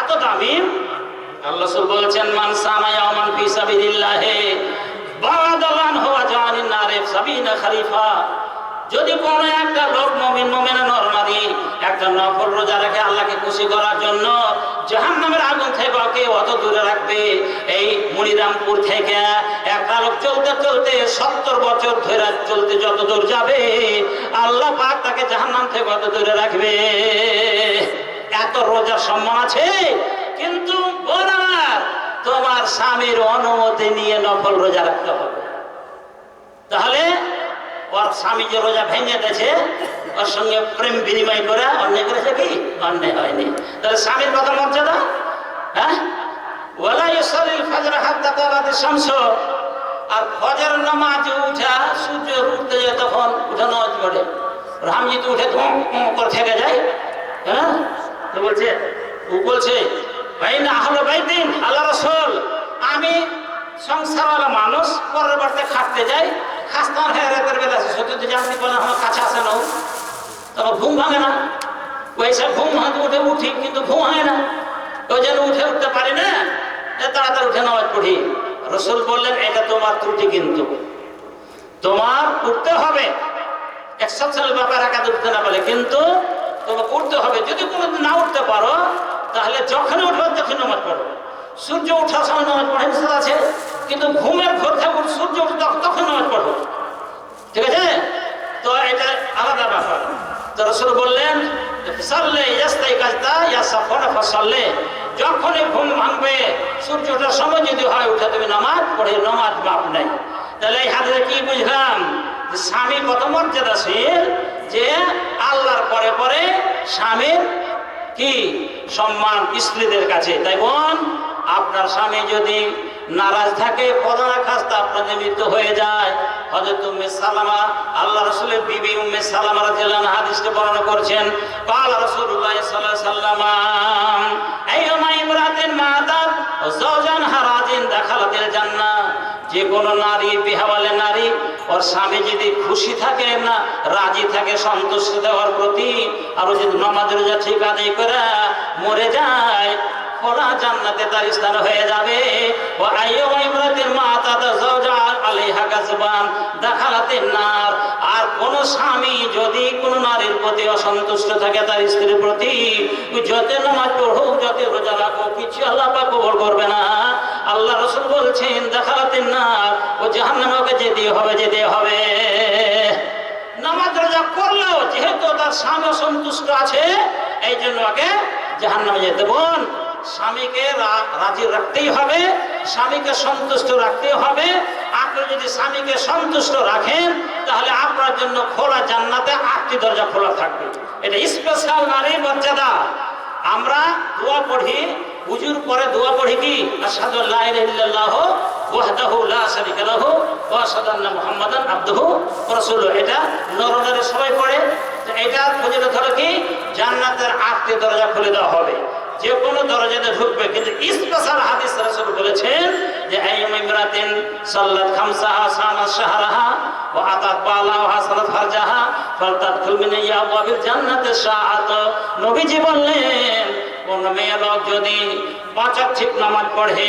এত দামি? আল্লাহ রাসূল বলছেন, মান সামা ইয়াওমান ফি সাবিলিল্লাহি বাদালান হুয়া জানিন নারে সাবিনা খলিফা। যদি কোন একটা লোক মুমিন, মুমিনা নরনারী একটা নফল রোজা রেখে আল্লাহকে খুশি করার জন্য, জাহান্নামের আগুন থেকে ওকে অত দূরে রাখবে। এই মুনিরামপুর থেকে একটা লোক চলতে চলতে সত্তর বছর ধরে চলতে যত দূর যাবে, আল্লাহ পাক তাকে জাহান্নাম থেকে অত দূরে রাখবে। এত রোজার সম্মান আছে? কিন্তু বলার, তোমার স্বামীর অনুমতি নিয়ে নফল রোজা রাখতে হবে। তাহলে, ওর স্বামী যে রোজা ভেঙে দিয়েছে, ওর সঙ্গে প্রেম বিনিময় করে অন্যায় করেছে কি? অন্যায় হয়নি। তাহলে স্বামীর কথা মর্যাদা? হ্যাঁ? আর ফজর নামাজ উঠা, সূর্য উঠতে যায় তখন উঠে নামাজ পড়ে। রামজি তো উঠে ধুম করে থেকে যায়। হ্যাঁ? তো বলছে, ও বলছে ভাই না হলো ভাই দিন আল্লাহ রসুল, আমি সংসারওয়ালা মানুষ, পরের বাড়িতে খাটতে যাই খাস্তান হয়ে রাতের বেলা আছে। সত্যি তো জানতে পারলাম, আমার কাছে আসে না। তখন ঘুম ভাঙে না। ওইসব ঘুম ভাঙতে উঠে উঠি, কিন্তু ঘুম ভাঙে না। ওই জন্য উঠে উঠতে পারি না তাড়াতাড়ি উঠে নামাজ পড়ি। রসুল বললেন, এটা তোমার ত্রুটি কিন্তু। তোমার উঠতে হবে। এক্সেপশনাল ব্যাপার একাদ উঠতে না বলে কিন্তু তোমাকে উঠতে হবে। যদি কোনোদিন না উঠতে পারো, তাহলে যখন উঠবে তখন নামাজ পড়ো। সূর্য ওঠার সময় নামাজ পড়ে নিষেধ আছে, কিন্তু ঘুমের ঘর থেকে সূর্য উঠে তখন নামাজ পড়ো। ঠিক আছে? তো এটা আলাদা ব্যাপার। তো রসুল বললেন, সাল্লে ইয়াস্তাই কাজটা ইয়া সাফনা ফসাল্লে। যখনই ঘুম ভাঙবে, সূর্য ওঠার সময় যদি হয়, উঠে তুমি নামাজ পড়ে, নামাজ মাপ নাই। তাহলে এই হাতে কি বুঝলাম? স্বামী কত মর্যাদাশীল যে পরে স্বামীর কি সম্মান স্ত্রীদের কাছে তাই বোন আপনার স্বামী যদি নারাজ থাকে প্রধান খাস্তা আপনাদের মৃত্যু হয়ে যায় হযরত উম্মে সালামা আল্লাহ রাসূলের বিবি উম্মে সালামা রাদিয়াল্লাহু আনহা হাদিসে বর্ণনা করেছেন قال রাসূলুল্লাহ সাল্লাল্লাহু আলাইহি ওয়াসাল্লাম আইয়ুমা ইমরাতিন মাদাত যে কোনো নারী, বিহাওয়ালে নারী, ওর স্বামী যদি খুশি থাকে না, রাজি থাকে, সন্তুষ্ট দেওয়ার প্রতি, আর যদি নামাজ রোজা ঠিক আদায় করে, মরে যায় ওরা জান্নাতে তার স্থান হয়ে যাবে। ও আইয়ো ইমরাতির মাতা যাওজা আলাইহা কাজবান দাখালাতে নার। আর কোন স্বামী যদি কোন নারীর প্রতি অসন্তুষ্ট থাকে তার স্ত্রীর প্রতি, যত নামাজ পড়ুক, যত রোজা রাখো কিছু আল্লাহ পাক কবর করবে না। আল্লাহ রসুল বলছেন, দেখালাতে না, ও জাহান্নামে ওকে যেতে হবে যেতে হবে। নামাজ রোজা করলেও যেহেতু তার স্বামী সন্তুষ্ট আছে এই জন্য ওকে জাহান্নামে যেতে বোন, স্বামীকে রাজি রাখতেই হবে, স্বামীকে সন্তুষ্ট রাখতেই হবে। আপনি যদি স্বামীকে সন্তুষ্ট রাখেন, তাহলে আপনার জন্য খোলা জান্নাতে আটটি দরজা খোলা থাকবে। এটা স্পেশাল নারীর মর্যাদা। আমরা দোয়া পড়ি হুজুর পরে দোয়া পড়ি কি? আশহাদু আল্লা ইলাহা ইল্লাল্লাহ ওয়াহদাহু লা শারীকা লাহু ওয়া আশহাদু আন্না মুহাম্মাদান আবদুহু ওয়া রাসূলুহু। এটা নরনারী সবাই পড়ে। তো এটার ফজিলত হলো কি? জান্নাতের আটটি দরজা খুলে দেওয়া হবে। যে কোনো দরজাতে ঢুকবে। কিন্তু স্পেশাল হাদিস রাসূল বলেছেন যে আইয়ুম ইমরাতিন সাল্লাত খামসাহা সামাত শাহরাহা ওয়া আতাত বালা ওয়া হাসানাত ফারজাহা ফালতাদখুল মিন ইয়াবওয়াবিল জান্নাতি সাআত নবীজি বললেন কোন মেয়ে লোক যদি পাঁচক ঠিক নামাজ পড়ে,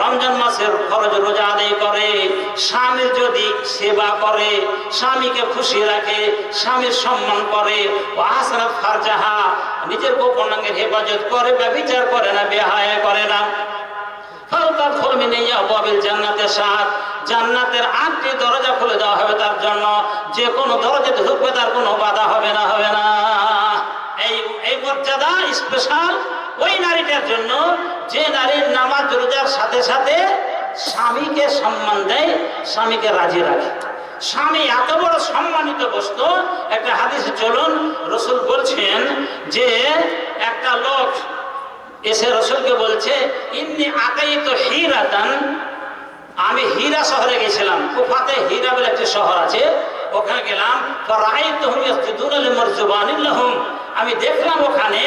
রমজান মাসের খরচ রোজা আদায় করে, স্বামীর যদি সেবা করে, স্বামীকে খুশি রাখে, স্বামীর সম্মান করে, ও ফারজাহা নিজের গোপনাঙ্গের হেফাজত করে বা বিচার করে না, বেহায়া করে না। ফালতার খলমি নেই আবাবিল জান্নাতের সাথ জান্নাতের আটটি দরজা খুলে দেওয়া হবে তার জন্য। যে কোনো দরজাতে ঢুকবে, তার কোনো বাধা হবে না হবে না। মর্যাদা স্পেশাল ওই নারীটার জন্য যে নারীর নামাজ রোজার সাথে সাথে স্বামীকে সম্মান দেয়, স্বামীকে রাজি রাখে। স্বামী এত বড় সম্মানিত বস্তু, একটা হাদিসে চলুন, রসুল বলছেন যে একটা লোক এসে রসুলকে বলছে, ইন্নি আকাই তো হিরাতান। আমি হীরা শহরে গেছিলাম, কুফাতে হীরা বলে একটি শহর আছে, ওখানে গেলাম মরজুবানিল্লাহুম আমি দেখলাম ওখানে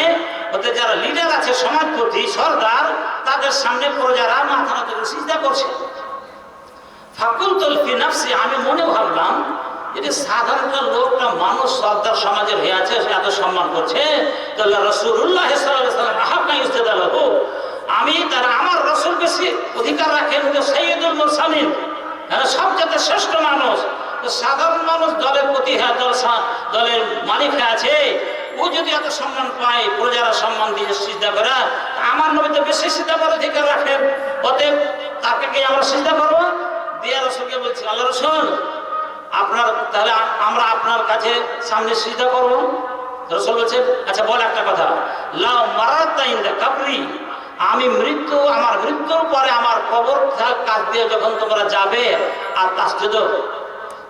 ওদের যারা লিডার আছে, সমাজপতি, সর্দার, তাদের সামনে প্রজারা মাথা নত সিজদা করছে। ফাকুল তলফি নাফসি, আমি মনে ভাবলাম, যদি সাধারণত লোকটা মানুষ, সর্দার সমাজের হয়ে আছে, সে এত সম্মান করছে, তাহলে রসুল্লাহ আহাবনা ইস্তেদাল বেশি অধিকার রাখেন যে সৈয়দুল মুরসালিন সবচেয়ে শ্রেষ্ঠ মানুষ। সাধারণ মানুষ দলের প্রতি হ্যাঁ দল দলের মালিক হয়ে আছে ও যদি এত সম্মান পায় প্রজারা সম্মান দিয়ে সিদ্ধা করে আমার নবী তো বেশি সিদ্ধা করে অধিকার রাখেন অতএব তাকে কি আমরা সিদ্ধা করব? দিয়া রসুলকে বলছি, আল্লাহ রসুল, আপনার, তাহলে আমরা আপনার কাছে সামনে সিদ্ধা করব? রসুল বলছে আচ্ছা বল একটা কথা। লাও মারাত কাবরি আমি মৃত্যু, আমার মৃত্যুর পরে আমার কবর কাজ দিয়ে যখন তোমরা যাবে, আর তাসজুদ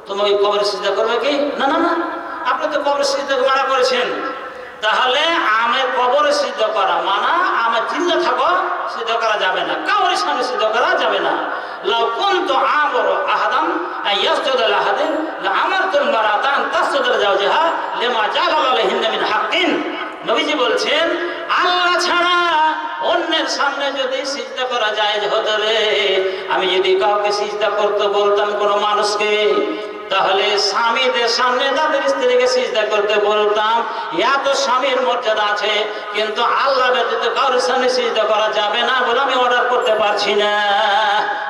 তুমি কবর সিদ্ধা করবে কি? না না না। আপনি তো কবর সিদ্ধ মানা করেছেন। তাহলে আমার কবরে সিদ্ধ করা মানা আমার চিন্তা থাকো, সিদ্ধ করা যাবে না। কাউরের সামনে সিদ্ধ করা যাবে না। লাউ কুনতু আমরু আহাদান আয়াসজুদা লাহাদিন লা আমারতুল মারাতান তাসজুদা জাওজাহা, লিমা জালালা লাহিন মিন হাক্কিন। নবীজি বলছেন, আল্লাহ ছাড়া অন্যের সামনে যদি সিজদা করা যায় হতো রে আমি যদি কাউকে সিজদা করতে বলতাম কোনো মানুষকে তাহলে স্বামীদের সামনে তাদের স্ত্রীকে সিজদা করতে বলতাম এত স্বামীর মর্যাদা আছে, কিন্তু আল্লাহ ব্যতীত কারোর সামনে সিজদা করা যাবে না বলে আমি অর্ডার করতে পারছি না।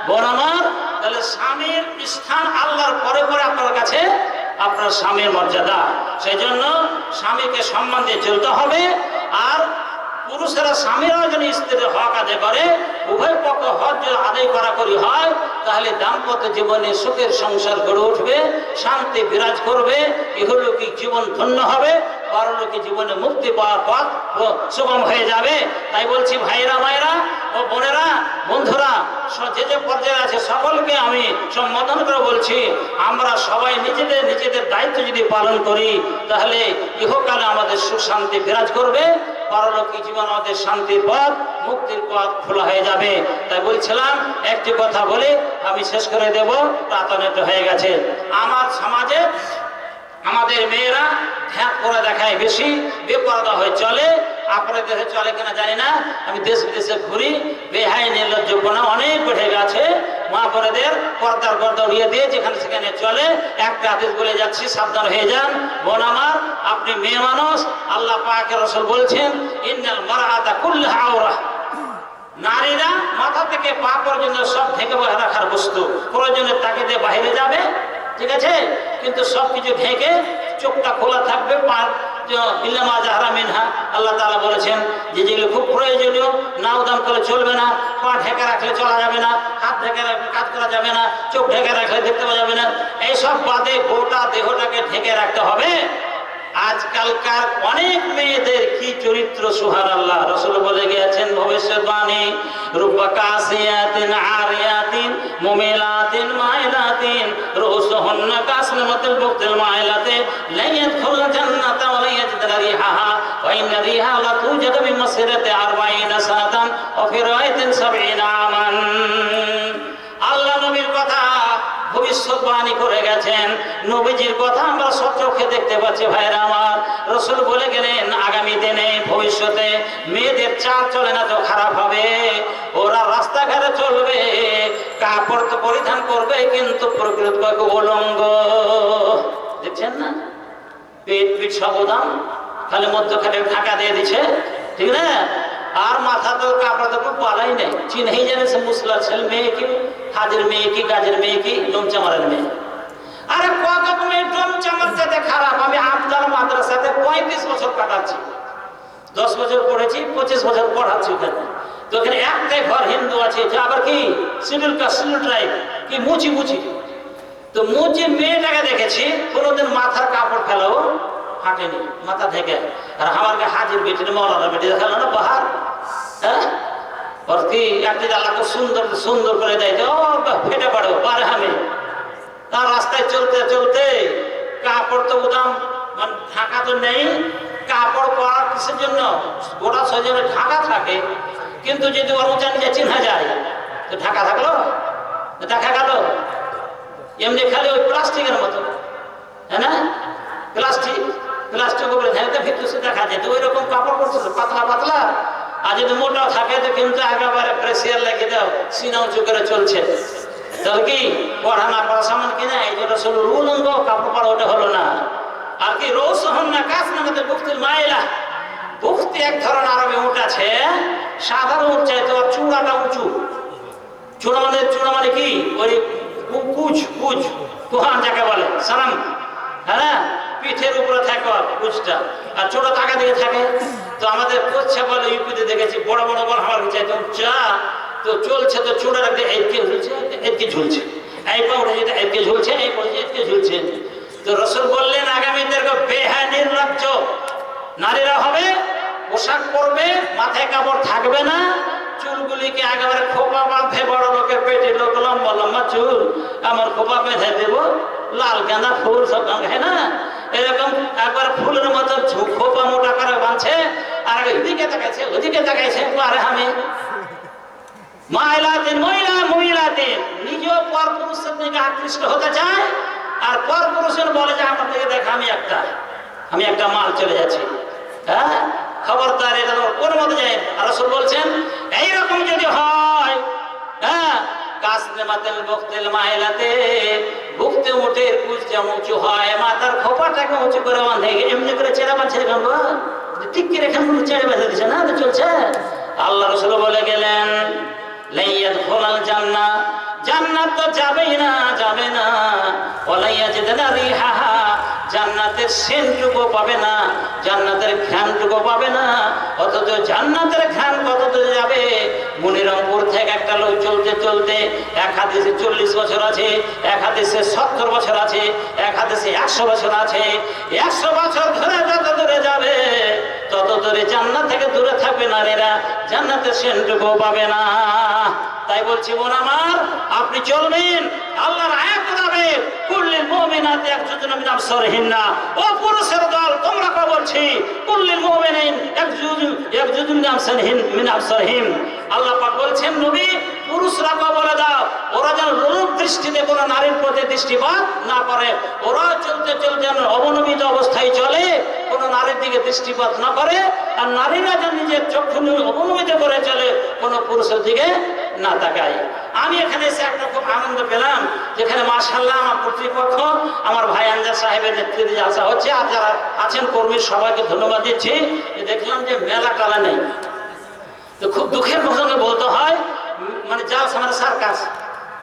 বোন আমার, তাহলে স্বামীর স্থান আল্লাহর পরে পরে আপনার কাছে আপনার স্বামীর মর্যাদা। সেই জন্য স্বামীকে সম্মান দিয়ে চলতে হবে, আর পুরুষেরা স্বামীরাও যেন স্ত্রীর হক আদায় করে, উভয় পক্ষ হক যদি আদায় করা করি হয়, তাহলে দাম্পত্য জীবনে সুখের সংসার গড়ে উঠবে, শান্তি বিরাজ করবে, ইহলৌকিক জীবন ধন্য হবে, পরলোকিক জীবনে মুক্তি পাওয়ার পথ সুগম হয়ে যাবে। তাই বলছি ভাইরা মায়েরা ও বোনেরা, বন্ধুরা যে যে পর্যায়ে আছে, সকলকে আমি সম্বোধন করে বলছি, আমরা সবাই নিজেদের নিজেদের দায়িত্ব যদি পালন করি, তাহলে ইহকালে আমাদের সুখ শান্তি বিরাজ করবে। পরলোকিক জীবন আমাদের শান্তির পথ, মুক্তির পথ খোলা হয়ে যাবে। তাই বলছিলাম, একটি কথা বলে আমি শেষ করে দেব প্রাতনিত হয়ে গেছে। আমার সমাজে আমাদের মেয়েরা ধ্যান করে দেখায় বেশি বেপরদা হয়ে চলে আপনার দেশে চলে কিনা জানি না। আমি দেশ বিদেশে ঘুরি, বেহাই, নির্লজ্জপনা অনেক বেড়ে গেছে। মা বোনেদের পর্দার পর্দা উড়িয়ে দিয়ে যেখানে সেখানে চলে, একটা আদেশ বলে যাচ্ছি, সাবধান হয়ে যান। বোন আমার, আপনি মেয়ে মানুষ, আল্লাহ পাকে রসুল বলছেন, ইন্নাল মারাতা কুল্লাহ আওরা নারীরা মাথা থেকে পা পর্যন্ত সব ঢেকে রাখার বস্তু। প্রয়োজনের তাকে দিয়ে বাইরে যাবে, ঠিক আছে? কিন্তু সব কিছু ঢেকে চোখটা খোলা থাকবে, পা ইল্লামা জাহারা মিনহা, আল্লাহ তাআলা বলেছেন, যে যেগুলো খুব প্রয়োজনীয়, নাও উদাম করে চলবে না, পা ঢেকে রাখলে চলা যাবে না, হাত ঢেকে কাজ করা যাবে না, চোখ ঢেকে রাখলে দেখতে পাওয়া যাবে না, এইসব বাদে গোটা দেহটাকে ঢেকে রাখতে হবে। আজকালকার অনেক মেয়েদের কি চরিত্র সুহার আল্লাহ? রসুল বলে গিয়েছেন ভবিষ্যৎবাণী রূপা কাসিয়াতিন, আরিয়াতিন, মুমিলাতিন মাইলাতিন রুসুহুন্না কাসল মতল বুকতিল মাইলাতে লা ইয়াদখুল জান্নাতা ওয়া লা ইয়াজিদুনা রিহাহা, ওয়া ইন্না রিহা লা তুজাদু মিন মাসিরাতি 40 সানাতান, ওয়া ফি রাওয়ায়াতিন 70 আমান ভবিষ্যৎবাণী করে গেছেন। নবীজির কথা আমরা সচক্ষে দেখতে পাচ্ছি ভাইরা আমার। রসুল বলে গেলেন, আগামী দিনে ভবিষ্যতে মেয়েদের চাল চলে না তো খারাপ হবে। ওরা রাস্তাঘাটে চলবে, কাপড় তো পরিধান করবে, কিন্তু প্রকৃত অলঙ্গ দেখছেন না? পেট পিঠ সাবধান খালি মধ্যখানে ঢাকা দিয়ে দিছে। ঠিক না? আর মাথা তো কাপড় তো পালাই নেই। চিনেই জানে সে মুসলার ছেলে, মেয়ে কি? হাজের মেয়ে কি, গাজের মেয়ে কি? ডোমচামারের মেয়ে। আরে কত মেয়ে ডোমচামার সাথে খারাপ? আমি আফজাল মাদ্রাসাতে পঁয়ত্রিশ বছর কাটাচ্ছি। দশ বছর পড়েছি, পঁচিশ বছর পড়াচ্ছি ওখানে। তো ওখানে একটাই ঘর হিন্দু আছে আবার কি? শিডিউল কাস্ট শিডিউল ট্রাইব কি মুচি মুচি। তো মুচি মেয়েটাকে দেখেছি, কোনোদিন মাথার কাপড় ফেলাও হাঁটেনি মাথা থেকে। আর আমাকে হাজির বেটির মৌলানা বেটি দেখাল না পাহাড়? হ্যাঁ? কি একটি আল্লাহকে সুন্দর সুন্দর করে দেয় ও ফেটে পড়ো, পারে আমি। তার রাস্তায় চলতে চলতে কাপড় তো উদাম মানে ঢাকা তো নেই, কাপড় পরার কিসের জন্য? গোটা সজনে ঢাকা থাকে, কিন্তু যদি ওর উঁচা নিচে চিহ্না যায়, তো ঢাকা থাকল? দেখা গেল, এমনি খালি ওই প্লাস্টিকের মতো হ্যাঁ না? প্লাস্টিক। প্লাস্টিক উপরে ধ্যানতে ভিতরে দেখা যেত ওই রকম কাপড় পরতেছে পাতলা পাতলা। আর যদি মোটা থাকে তো কিন্তু একেবারে প্রেসিয়ার লেগে দাও, সিনা উঁচু করে চলছে। তাহলে কি? পড়া না পড়া সামান কিনা এই জন্য শুধু রুল কাপড় পরা ওটা হলো না। আর কি রোজ হন না, কাজ না আমাদের বুক্তির মাইলা বুক্তি এক ধরনের আরবে উঠ আছে সাধারণ উঠ চাইতো আর চূড়াটা উঁচু। চূড়া মানে চূড়া মানে কি? ওই কুচ কুচ। কুহান যাকে বলে। সালাম। হ্যাঁ? পিঠের উপরে থাকে কুচটা। আর ছোট টাকা দিয়ে থাকে। তো আমাদের কোচ্ছে বলে ইউপিতে দেখেছি, বড় বড় বড় হওয়ার চাইতে চা, তো চলছে তো চূড়া রাখতে এদিকে ঝুলছে এদিকে ঝুলছে। এই পা উঠে যেতে এদিকে ঝুলছে, এই পড়ে এদিকে ঝুলছে। তো রসুল বললেন আগামীদেরকে বেহা নির্লজ্জ। নারীরা হবে, পোশাক পরবে, মাথায় কাপড় থাকবে না। চুলগুলিকে একেবারে খোপা বাঁধে, বড় লোকের পেটে লোক, লম্বা লম্বা চুল। আমার খোপা বেঁধে দেব, লাল গাঁদা ফুল সব গাঁধে না? এরকম একবার ফুলের মতো খোপা মোটা করে বাঁধছে, আর ওইদিকে তাকাইছে ওইদিকে তাকাইছে আরে আমি। মহিলাদিন মহিলা মহিলাদিন নিজেও পর পুরুষের দিকে আকৃষ্ট হতে চায়, আর পর পুরুষের বলে যে আমার দিকে দেখ, আমি একটা আমি একটা মাল চলে যাচ্ছি। হ্যাঁ? খবরদার এটা কোন মতো যায় রসুল বলছেন, এইরকম যদি হয় হ্যাঁ কাসনে মাতেল বক্তেল মাহিলাতে উঠে কুচ যেমন উঁচু হয়, মাথার খোপাটাকে উঁচু করে বাঁধে, এমনি করে চেরা বাঁধছে এখন ঠিক করে এখান ছেড়ে বেঁধে দিচ্ছে না, তো চলছে। আল্লাহ রসুল বলে গেলেন লাইয়াদ খোলাল জান্না জান্নাত তো যাবেই না, যাবে না। ওলাইয়া যেতে না রিহাহা। জান্নাতের সেনটুকু পাবে না, জান্নাতের ঘ্রানটুকু পাবে না। অথচ জান্নাতের ঘ্রান কত যাবে? মনিরমপুর থেকে একটা লোক চলতে চলতে, এক হাদিসে চল্লিশ বছর আছে, এক হাদিসে সত্তর বছর আছে, এক হাদিসে একশো বছর আছে। একশো বছর ধরে যত দূরে যাবে, তত দূরে জান্নাত থেকে দূরে থাকবে নারীরা। জান্নাতের সেনটুকু পাবে না। তাই বলছি বোন আমার, আপনি চলবেন, আল্লাহর আয়াত হবে কুল্লিল মুমিনাতি একজুজুন মিন আবসারিহিন্না। ও পুরুষের দল, তোমরা কো বলছি, কুল্লিল মুমিনিন একজুজুন একজুজুন মিন আবসারিহিন, মিন আবসারিহিম। আল্লাহ পাক বলছেন, নবী, পুরুষরা কো বলে দাও, ওরা যেন রূপ দৃষ্টিতে কোনো নারীর প্রতি দৃষ্টিপাত না করে। ওরা চলতে চলতে যেন অবনমিত অবস্থায় চলে, কোনো নারীর দিকে দৃষ্টিপাত না করে। আর নারীরা যেন নিজের চক্ষু অবনমিত করে চলে, কোনো পুরুষের দিকে না তাকাই আমি এখানে এসে একটা খুব আনন্দ পেলাম, যেখানে মার্শাল্লাহ আমার কর্তৃপক্ষ, আমার ভাই আঞ্জার সাহেবের নেতৃত্বে আসা হচ্ছে, আর যারা আছেন কর্মীর সবাইকে ধন্যবাদ দিচ্ছি। যে দেখলাম যে মেলা কালা নেই। তো খুব দুঃখের প্রসঙ্গে বলতে হয় মানে জালসা সার সার্কাস।